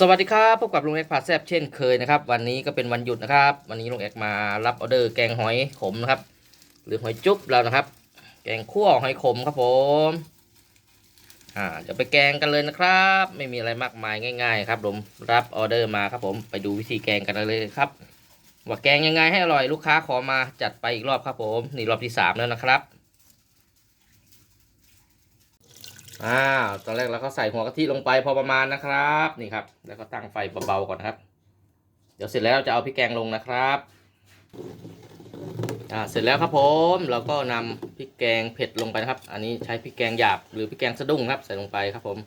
สวัสดีครับพบกับลุงเอ็กพาแซบเช่นเคยนะครับ วันนี้ก็เป็นวันหยุดนะครับ วันนี้ลุงเอ็กมารับออเดอร์แกงหอยขมนะครับ หรือหอยจุ๊บเรานะครับ แกงคั่วหอยขมครับผมอ่าเดี๋ยวไปแกงกันเลยนะครับ ไม่มีอะไรมากมายง่าย ๆ ครับผมรับออเดอร์มาครับผมไปดูวิธีแกงกันเลยครับว่าแกงยังไงให้อร่อยลูกค้าขอมาจัดไปอีกรอบครับผมนี่รอบที่สามแล้วนะครับ อ่า ตอนแรกเราก็ใส่หัวกะทิลงไปพอประมาณนะครับ นี่ครับ แล้วก็ตั้งไฟเบาๆก่อนครับ เดี๋ยวเสร็จแล้วจะเอาพริกแกงลงนะครับ อ่า เสร็จแล้วครับผมเราก็นำพริกแกงเผ็ดลงไปนะครับ อันนี้ใช้พริกแกงหยาบหรือพริกแกงสะดุ้งครับ ใส่ลงไปครับผม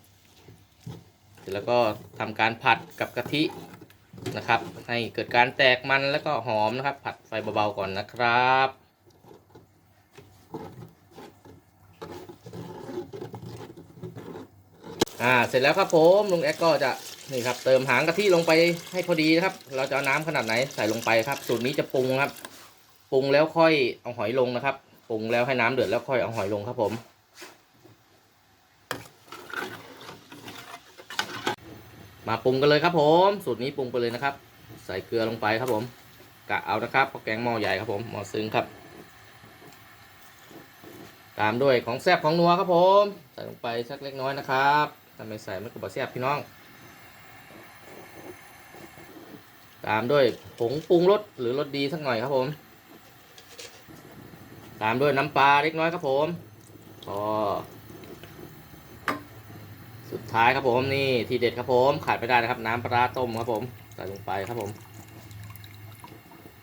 เสร็จแล้วก็ทำการผัดกับกะทินะครับ ให้เกิดการแตกมันแล้วก็หอมนะครับ ผัดไฟเบาๆก่อนนะครับ อ่า เสร็จแล้วครับผมลุงแอ๊กก็จะนี่ครับเติมหางกะทิลงไปให้พอดีนะครับ เราจะเอาน้ำขนาดไหนใส่ลงไปครับ สูตรนี้จะปรุงครับ ปรุงแล้วค่อยเอาหอยลงนะครับ ปรุงแล้วให้น้ำเดือดแล้วค่อยเอาหอยลงครับผม มาปรุงกันเลยครับผม สูตรนี้ปรุงไปเลยนะครับ ใส่เกลือลงไปครับผม กะเอานะครับเพราะแกงหม้อใหญ่ครับผมหม้อซึ้งครับ ตามด้วยของแซ่บของนัวครับผม ใส่ลงไปสักเล็กน้อยนะครับ ถ้าไม่ใส่มันก็บะแซ่บพี่น้อง ตามด้วยผงปรุงรสหรือรสดีสักหน่อยครับผม ตามด้วยน้ำปลาเล็กน้อยครับผมพอสุดท้ายครับผมนี่ทีเด็ดครับผมขาดไม่ได้นะครับ น้ำปลาต้มครับผมใส่ลงไปครับผม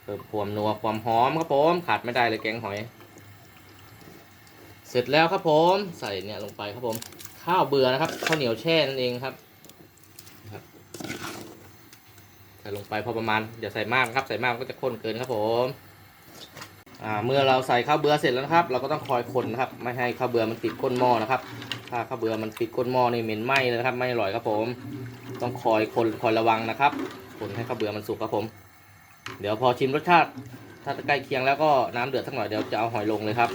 เพิ่มความนัวความหอมครับผมขาดไม่ได้เลยแกงหอย เสร็จแล้วครับผมใส่เนี่ยลงไปครับผม ข้าวเบื่อนะครับข้าวเหนียวแช่นั่นเองครับใส่ลงไปพอประมาณอย่าใส่มากครับใส่มากก็จะข้นเกินครับผมอ่าเมื่อเราใส่ข้าวเบื่อเสร็จแล้วนะครับ เราก็ต้องคอยคนนะครับ ไม่ให้ข้าวเบื่อมันติดก้นหม้อนะครับ ถ้าข้าวเบื่อมันติดก้นหม้อนี่เหม็นไหม้เลยนะครับ ไม่อร่อยครับผม ต้องคอยคนคอยระวังนะครับ คนให้ข้าวเบื่อมันสุกครับผม เดี๋ยวพอชิมรสชาติ ถ้าใกล้เคียงแล้วก็น้ำเดือดสักหน่อยเดี๋ยวจะเอาหอยลงเลยครับ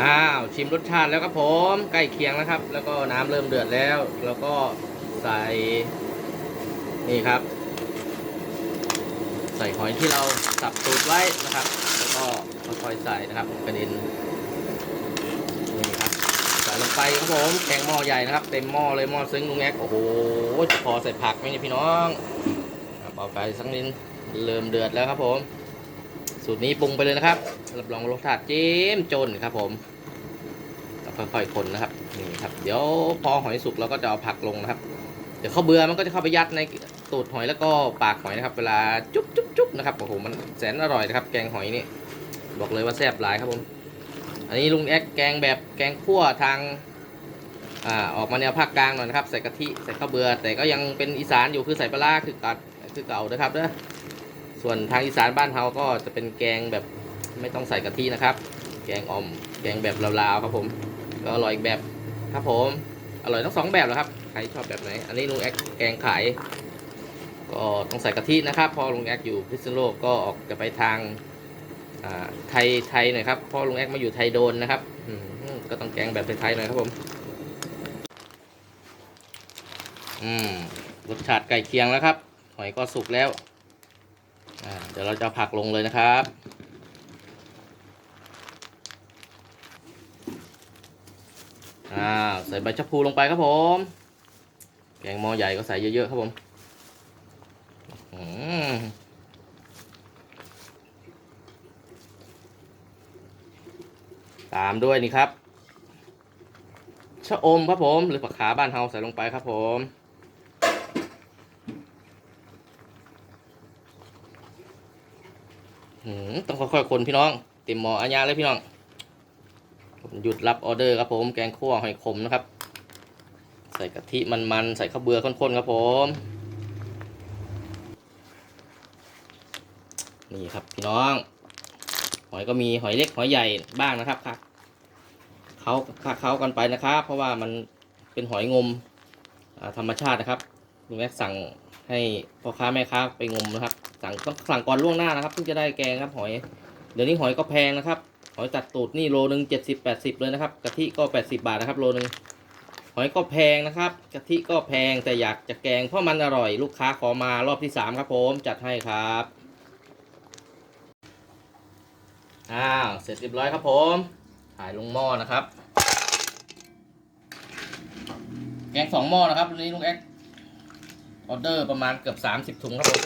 อ้าวชิมรสชาติแล้วครับผมใกล้เคียงนะครับ แล้วก็น้ำเริ่มเดือดแล้ว แล้วก็ใส่นี่ครับ ใส่หอยที่เราสับตูดไว้นะครับ แล้วก็ค่อยๆใส่นะครับกระเด็นนี่ครับใส่ลงไปครับผมแกงหม้อใหญ่นะครับ เต็มหม้อเลยหม้อซึ้งลุงแอ๊กโอ้โหพอใส่ผักไหมเนี่ยพี่น้องเอาไปสักนิดเริ่มเดือดแล้วครับผม สูตรนี้ปรุงไปเลยนะครับรับรองรสชาติจิ้มจนครับผมค่อยๆคนนะครับนี่ครับ เดี๋ยวพอหอยสุกเราก็จะเอาผักลงนะครับ เดี๋ยวข้าวเบื่อมันก็จะเข้าไปยัดในตูดหอยแล้วก็ปากหอยนะครับ เวลาจุ๊บจุ๊บจุ๊บนะครับโอ้โหมันแสนอร่อยนะครับ แกงหอยนี่บอกเลยว่าแซ่บหลายครับผม อันนี้ลุงแอ๊กแกงแบบแกงคั่วทางอ่าออกมาแนวภาคกลางหน่อยนะครับ ใส่กะทิใส่ข้าวเบื่อแต่ก็ยังเป็นอีสานอยู่คือใส่ปลาร้าคือกัดคือเก่านะครับเด้อ ส่วนทางอีสานบ้านเฮาก็จะเป็นแกงแบบไม่ต้องใส่กะทินะครับ แกงอ่อม แกงแบบลาวๆครับผม ก็อร่อยอีกแบบครับผม อร่อยทั้งสองแบบแหละครับ ใครชอบแบบไหน อันนี้ลุงแอ๊กแกงขาย ก็ต้องใส่กะทินะครับ พอลุงแอ๊กอยู่พิษณุโลกก็ออกจะไปทางไทยไทยหน่อยครับพราะลุงแอ๊กมาอยู่ไทยโดนนะครับ ก็ต้องแกงแบบไทยๆหน่อยครับผม อืมรสชาติใกล้เคียงแล้วครับ หอยก็สุกแล้ว เดี๋ยวเราจะผักลงเลยนะครับอ่าใส่ใบชะพูลงไปครับผม แกงหม้อใหญ่ก็ใส่เยอะๆครับผมตามด้วยนี่ครับชะอมครับผม หรือผักขาบ้านเฮาใส่ลงไปครับผม หืม ต้องค่อยๆคนพี่น้องเต็มหมออาญาเลยพี่น้องหยุดรับออเดอร์ครับผมแกงคั่วหอยขมนะครับ ใส่กะทิมันๆใส่ข้าวเบือข้นๆครับผมนี่ครับพี่น้อง หอยก็มีหอยเล็กหอยใหญ่บ้างนะครับค่ะเขาค่าเขากันไปนะครับ เพราะว่ามันเป็นหอยงมธรรมชาตินะครับลุงแม็กสั่ง ให้พ่อค้าแม่ค้าไปงมนะครับ สั่งต้องสั่งก่อนล่วงหน้านะครับเพิ่งจะได้แกงครับหอย เดี๋ยวนี้หอยก็แพงนะครับ หอยตัดตูดนี่โลหนึ่งเจ็ดสิบแปดสิบเลยนะครับกะทิก็แปดสิบาทนะครับโลหนึ่งหอยก็แพงนะครับกะทิก็แพงแต่อยากจะแกงเพราะมันอร่อย ลูกค้าขอมารอบที่สามครับผมจัดให้ครับอ้าวเสร็จเรียบร้อยครับผมถ่ายลงหม้อนะครับ แกงสองหม้อนะครับวันนี้ลุงแอ๊ก ออเดอร์ประมาณเกือบสามสิบถุงครับผม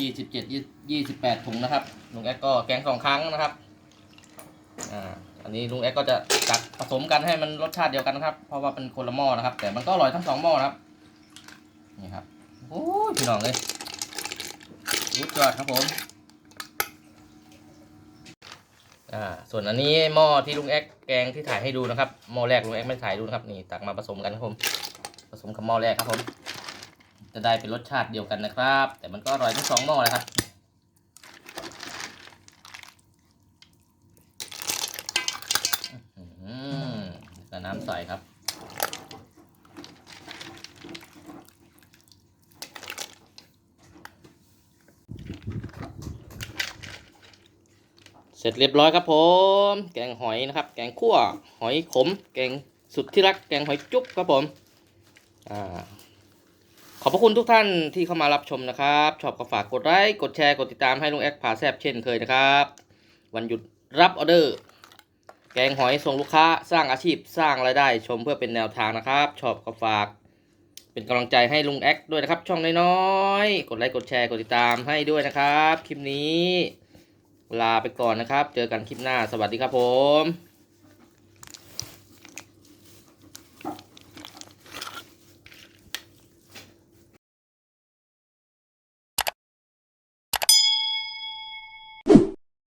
ยี่สิบเจ็ดยี่สิบแปดถุงนะครับ ลุงแอ๊กก็แกงสองครั้งนะครับ อ่า อันนี้ลุงแอ๊กก็จะจัดผสมกันให้มันรสชาติเดียวกันนะครับ เพราะว่าเป็นคนละหม้อนะครับ แต่มันก็อร่อยทั้งสองหม้อนะครับ นี่ครับ โอ้ยพี่น้องเลยรุดยอดครับผม อ่า ส่วนอันนี้หม้อที่ลุงแอ๊กแกงที่ถ่ายให้ดูนะครับ หม้อแรกลุงแอ๊กไม่ถ่ายดูนะครับ นี่ตักมาผสมกันครับผม ผสมกับหม้อแรกครับผม จะได้เป็นรสชาติเดียวกันนะครับ แต่มันก็อร่อยทั้งสองหม้อเลยครับอื้อหือแล้วน้ำใสครับเสร็จเรียบร้อยครับผม แกงหอยนะครับ แกงคั่ว หอยขม แกงสุดที่รัก แกงหอยจุ๊บครับผม อ่า ขอบพระคุณทุกท่านที่เข้ามารับชมนะครับ ชอบก็ฝากกดไลค์กดแชร์กดติดตามให้ลุงแอคพาแซบเช่นเคยนะครับ วันหยุดรับออเดอร์ แกงหอยส่งลูกค้าสร้างอาชีพสร้างรายได้ชมเพื่อเป็นแนวทางนะครับ ชอบก็ฝาก เป็นกำลังใจให้ลุงแอคด้วยนะครับ ช่องน้อยๆกดไลค์กดแชร์กดติดตามให้ด้วยนะครับ คลิปนี้ ลาไปก่อนนะครับ เจอกันคลิปหน้าสวัสดีครับผม